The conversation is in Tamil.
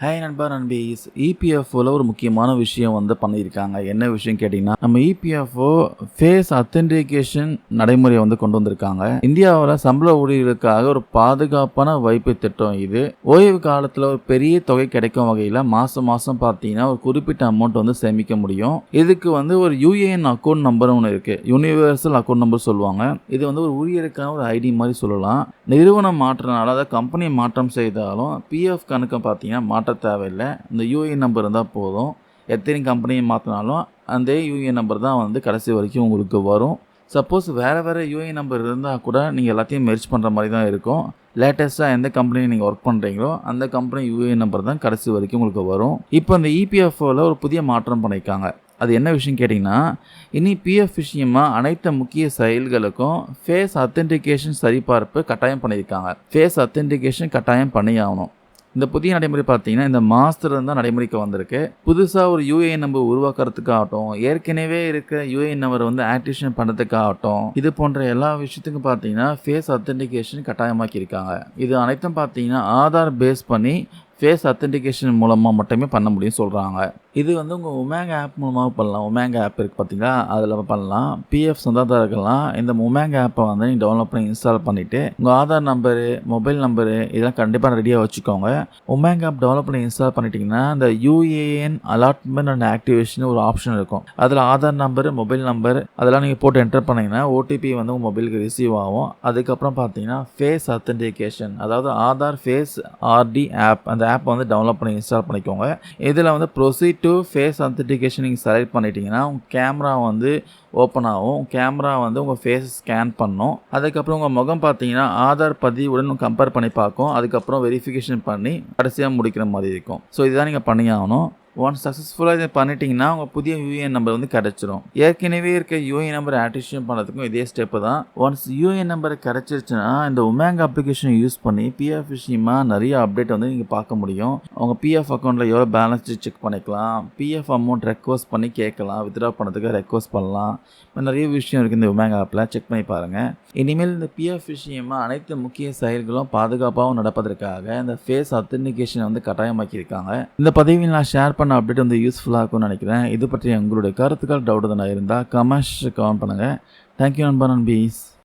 ஹாய் நண்பா நண்பீஸ் இபிஎஃப்ஓவில் ஒரு முக்கியமான விஷயம் வந்து பண்ணியிருக்காங்க. என்ன விஷயம் கேட்டிங்கன்னா நம்ம இபிஎஃப்ஓ ஃபேஸ் அத்தென்டிகேஷன் நடைமுறையை வந்து கொண்டு வந்திருக்காங்க. இந்தியாவில் சம்பள ஊழியர்களுக்காக ஒரு பாதுகாப்பான வைப்பு திட்டம் இது. ஓய்வு காலத்தில் ஒரு பெரிய தொகை கிடைக்கும் வகையில் மாதம் மாதம் பார்த்தீங்கன்னா ஒரு குறிப்பிட்ட அமௌண்ட் வந்து சேமிக்க முடியும். இதுக்கு வந்து ஒரு யூஏஎன் அக்கௌண்ட் நம்பர் ஒன்று இருக்குது யூனிவர்சல் அக்கௌண்ட் நம்பர் சொல்லுவாங்க. இது வந்து ஒரு ஊழியருக்கான ஒரு ஐடி மாதிரி சொல்லலாம். நிறுவனம் மாற்றினால அதாவது கம்பெனி மாற்றம் செய்தாலும் பிஎஃப் கணக்கை பார்த்தீங்கன்னா மாற்ற தேவையில்லை. இந்த யூஏஎன் நம்பர் இருந்தால் போதும். எத்தனை கம்பெனியை மாற்றினாலும் அந்த யூஏஎன் நம்பர் தான் வந்து கடைசி வரைக்கும் உங்களுக்கு வரும். சப்போஸ் வேறு வேறு யூஏஎன் நம்பர் இருந்தால் கூட நீங்கள் எல்லாத்தையும் மெர்ஜ் பண்ணுற மாதிரி தான் இருக்கும். லேட்டஸ்ட்டாக எந்த கம்பெனி நீங்கள் ஒர்க் பண்ணுறீங்களோ அந்த கம்பெனி யூஏஎன் நம்பர் தான் கடைசி வரைக்கும் உங்களுக்கு வரும். இப்போ இந்த இபிஎஃப்ஓவில் ஒரு புதிய மாற்றம் பண்ணியிருக்காங்க. அது என்ன விஷயம் கேட்டிங்கன்னா இனி பிஎஃப் விஷயமா அனைத்து முக்கிய செயல்களுக்கும் ஃபேஸ் அத்தென்டிகேஷன் சரிபார்ப்பு கட்டாயம் பண்ணியிருக்காங்க. ஃபேஸ் அத்தென்டிகேஷன் கட்டாயம் பண்ணியாகணும் இந்த புதிய நடைமுறை பார்த்தீங்கன்னா இந்த மாதத்துலேருந்து தான் நடைமுறைக்கு வந்திருக்கு. புதுசாக ஒரு யூஏஎன் நம்பர் உருவாக்குறதுக்காகட்டும் ஏற்கனவே இருக்கிற யூஏஎன் நம்பர் வந்து ஆக்டிவேஷன் பண்ணுறதுக்காகட்டும் இது போன்ற எல்லா விஷயத்துக்கும் பார்த்தீங்கன்னா ஃபேஸ் அத்தன்டிகேஷன் கட்டாயமாக்கியிருக்காங்க. இது அனைத்தும் பார்த்தீங்கன்னா ஆதார் பேஸ் பண்ணி ஃபேஸ் அத்தன்டிகேஷன் மூலமாக மட்டுமே பண்ண முடியும் சொல்கிறாங்க இது வந்து உங்கள் உமேங் ஆப் மூலமாக பண்ணலாம். உமேங் ஆப் இருக்குது பார்த்தீங்களா அதில் பண்ணலாம். பிஎஃப் சொந்ததாரர்கள்லாம் இந்த உமேங் ஆப்பை வந்து நீங்கள் டவுன்லோட் பண்ணி இன்ஸ்டால் பண்ணிவிட்டு உங்கள் ஆதார் நம்பரு மொபைல் நம்பரு இதெல்லாம் கண்டிப்பாக ரெடியாக வச்சுக்கோங்க. உமேங் ஆப் டெவலப் பண்ணி இன்ஸ்டால் பண்ணிட்டீங்கன்னா இந்த யூஏஎன் அலாட்மெண்ட் அண்ட் ஆக்டிவேஷன் ஒரு ஆப்ஷன் இருக்கும். அதில் ஆதார் நம்பர் மொபைல் நம்பர் அதெல்லாம் நீங்கள் போட்டு என்டர் பண்ணிங்கன்னா ஓடிபி வந்து உங்கள் மொபைலுக்கு ரிசீவ் ஆகும். அதுக்கப்புறம் பார்த்தீங்கன்னா ஃபேஸ் அத்தன்டிகேஷன் அதாவது ஆதார் ஃபேஸ் ஆர்டி ஆப் அந்த ஆப் வந்து டவுன்லோட் பண்ணி இன்ஸ்டால் பண்ணிக்கோங்க. இதில் வந்து ப்ரொசீட் டூ ஃபேஸ் அத்தன்டிகேஷன் நீங்கள் செலக்ட் பண்ணிட்டீங்கன்னா உங்கள் கேமரா வந்து ஓப்பன் ஆகும். கேமரா வந்து உங்கள் ஃபேஸ் ஸ்கேன் பண்ணும். அதுக்கப்புறம் உங்கள் முகம் பார்த்தீங்கன்னா ஆதார் பதிவுடன் கம்பேர் பண்ணி பார்க்கும். அதுக்கப்புறம் வெரிஃபிகேஷன் பண்ணி கடைசியாக முடிக்கிற மாதிரி இருக்கும். ஸோ இதுதான் நீங்கள் பண்ணி ஆகணும். ஒன்ஸ் சக்ஸஸ்ஃபுல்லாக இதை பண்ணிட்டீங்கன்னா உங்கள் புதிய யூஏஎன் நம்பர் வந்து கிடச்சிரும். ஏற்கனவே இருக்க யூஏஎன் நம்பர் ஆக்டிவேஷன் பண்ணுறதுக்கும் இதே ஸ்டெப்பு தான். ஒன்ஸ் யூஏஎன் நம்பர் கிடச்சிருச்சுன்னா இந்த உமேங் அப்ளிகேஷன் யூஸ் பண்ணி பிஎஃப் விஷயமா நிறைய அப்டேட் வந்து நீங்கள் பார்க்க முடியும். உங்கள் பிஎஃப் அக்கௌண்ட்டில் எவ்வளோ பேலன்ஸ் செக் பண்ணிக்கலாம். பிஎஃப் அமௌண்ட் ரெக்வஸ்ட் பண்ணி கேட்கலாம். வித்ட்ரா பண்ணுறதுக்கு ரெக்வஸ்ட் பண்ணலாம். நிறைய விஷயம் இருக்குது இந்த உமேங் ஆப்பில் செக் பண்ணி பாருங்கள் இனிமேல் இந்த பிஎஃப் விஷயமா அனைத்து முக்கிய செயல்களும் பாதுகாப்பாகவும் நடப்பதற்காக இந்த ஃபேஸ் அத்தன்டிகேஷனை வந்து கட்டாயமாக்கியிருக்காங்க. இந்த பதிவில் நான் ஷேர் பண்ண அப்டேட் வந்து யூஸ்ஃபுல்லாக இருக்கும்னு நினைக்கிறேன். இது பற்றி உங்களுடைய கருத்துக்கள் டவுட் தான் இருந்தால் கமெண்ட்ஸ் கமெண்ட் பண்ணுங்கள் தேங்க்யூ நண்பா நண்பீஸ்.